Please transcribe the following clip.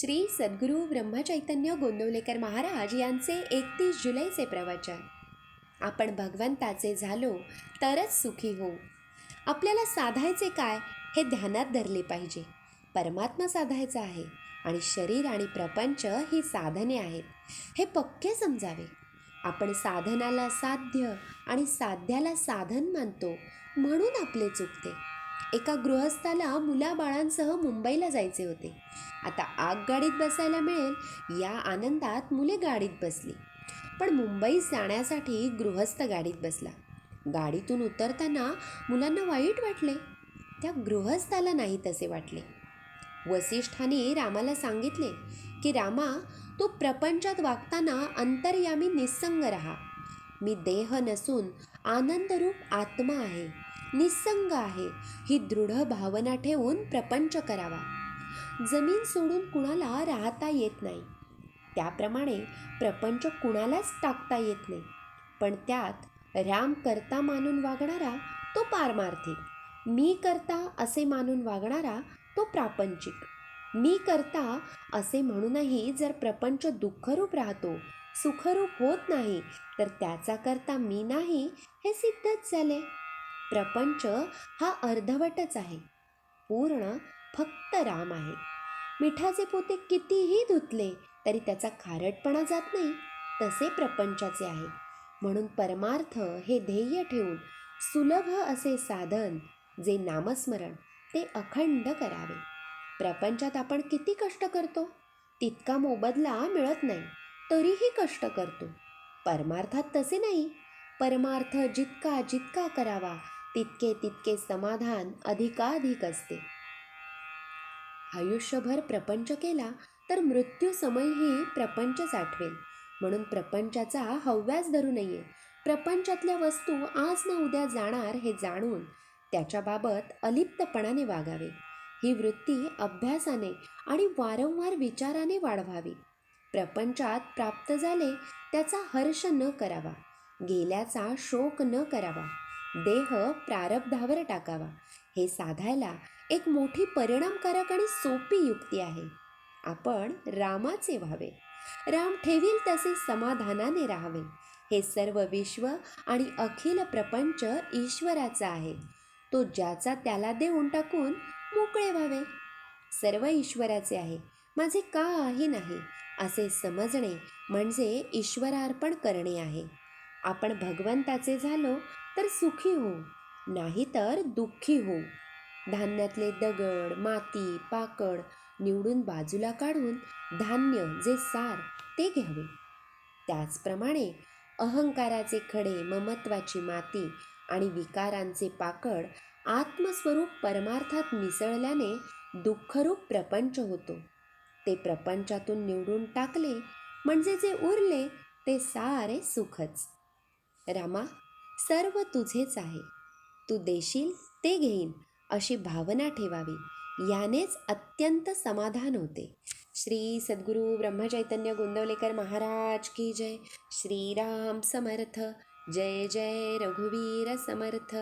श्री सद्गुरू ब्रह्मचैतन्य गोंदवलेकर महाराज यांचे एकतीस जुलैचे प्रवचन. आपण भगवंताचे झालो तरच सुखी होऊ. आपल्याला साधायचे काय हे ध्यानात धरले पाहिजे. परमात्मा साधायचा आहे आणि शरीर आणि प्रपंच ही साधने आहेत. हे पक्के समजावे. आपण साधनाला साध्य आणि साध्याला साधन मानतो म्हणून आपले चुकते. एका गृहस्थाला मुलाबाळांसह मुंबईला जायचे होते. आता आगगाडीत बसायला मिळेल या आनंदात मुले गाडीत बसली. पण मुंबईत जाण्यासाठी गृहस्थ गाडीत बसला. गाडीतून उतरताना मुलांना वाईट वाटले. त्या गृहस्थाला नाही तसे वाटले. वसिष्ठाने रामाला सांगितले की रामा तू प्रपंचात वागताना अंतर्यामी निस्संग राहा. मी देह नसून आनंदरूप आत्मा आहे. निस्संग आहे. ही दृढ भावना ठेवून प्रपंच करावा. जमीन सोडून कुणाला राहता येत नाही. त्याप्रमाणे प्रपंच कुणालाच टाकता येत नाही. पण त्यात राम करता मानून वागणारा तो पारमार्थिक. मी करता असे मानून वागणारा तो प्रापंचिक. मी करता असे म्हणूनही जर प्रपंच दुःखरूप राहतो सुखरूप होत नाही तर त्याचा करता मी नाही हे सिद्धच झाले. प्रपंच हा अर्धवटच आहे. पूर्ण फक्त राम आहे. मिठाचे पोते कितीही धुतले तरी त्याचा खारटपणा जात नाही तसे प्रपंचाचे आहे. म्हणून परमार्थ हे ध्येय ठेवून सुलभ असे साधन जे नामस्मरण ते अखंड करावे. प्रपंचात आपण किती कष्ट करतो? तितका मोबदला मिळत नाही तरीही कष्ट करतो. परमार्थात तसे नाही. परमार्थ जितका जितका करावा तितके तितके समाधान अधिकाधिक असते. आयुष्यभर प्रपंच केला तर मृत्यू समयही प्रपंचच आठवेल म्हणून प्रपंचाचा हव्यास धरू नये. प्रपंचातल्या वस्तू आज ना उद्या जाणार हे जाणून त्याच्याबाबत अलिप्तपणाने वागावे. ही वृत्ती अभ्यासाने आणि वारंवार विचाराने वाढवावी. प्रपंचात प्राप्त झाले त्याचा हर्ष न करावा. गेल्याचा शोक न करावा. देह प्रारब्धावर टाकावा. हे साधायला एक मोठी परिणामकारक आणि सोपी युक्ती आहे. आपण रामाचे व्हावे. राम ठेवील तसे समाधानाने राहावे. हे सर्व विश्व आणि अखिल प्रपंच ईश्वराचा आहे. तो ज्याचा त्याला देऊन टाकून मोकळे व्हावे. सर्व ईश्वराचे आहे. माझे काही नाही. असे समजणे म्हणजे ईश्वरार्पण करणे आहे. आपण भगवंताचे झालो तर सुखी हो नाही तर दुःखी हो धान्यातले दगड माती पाकड निवडून बाजूला काढून धान्य जे सार ते घ्यावे. त्याचप्रमाणे अहंकाराचे खडे ममत्वाची माती आणि विकारांचे पाकड आत्मस्वरूप परमार्थात मिसळल्याने दुःखरूप प्रपंच होतो. ते प्रपंचातून निवडून टाकले म्हणजे जे उरले ते सारे सुखच. रामा सर्व तुझेच आहे. तू देशील ते घेईन अशी भावना ठेवावी. यानेच अत्यंत समाधान होते. श्री सद्गुरू ब्रह्मचैतन्य गोंदवलेकर महाराज की जय. श्रीराम समर्थ. जय जय रघुवीर समर्थ.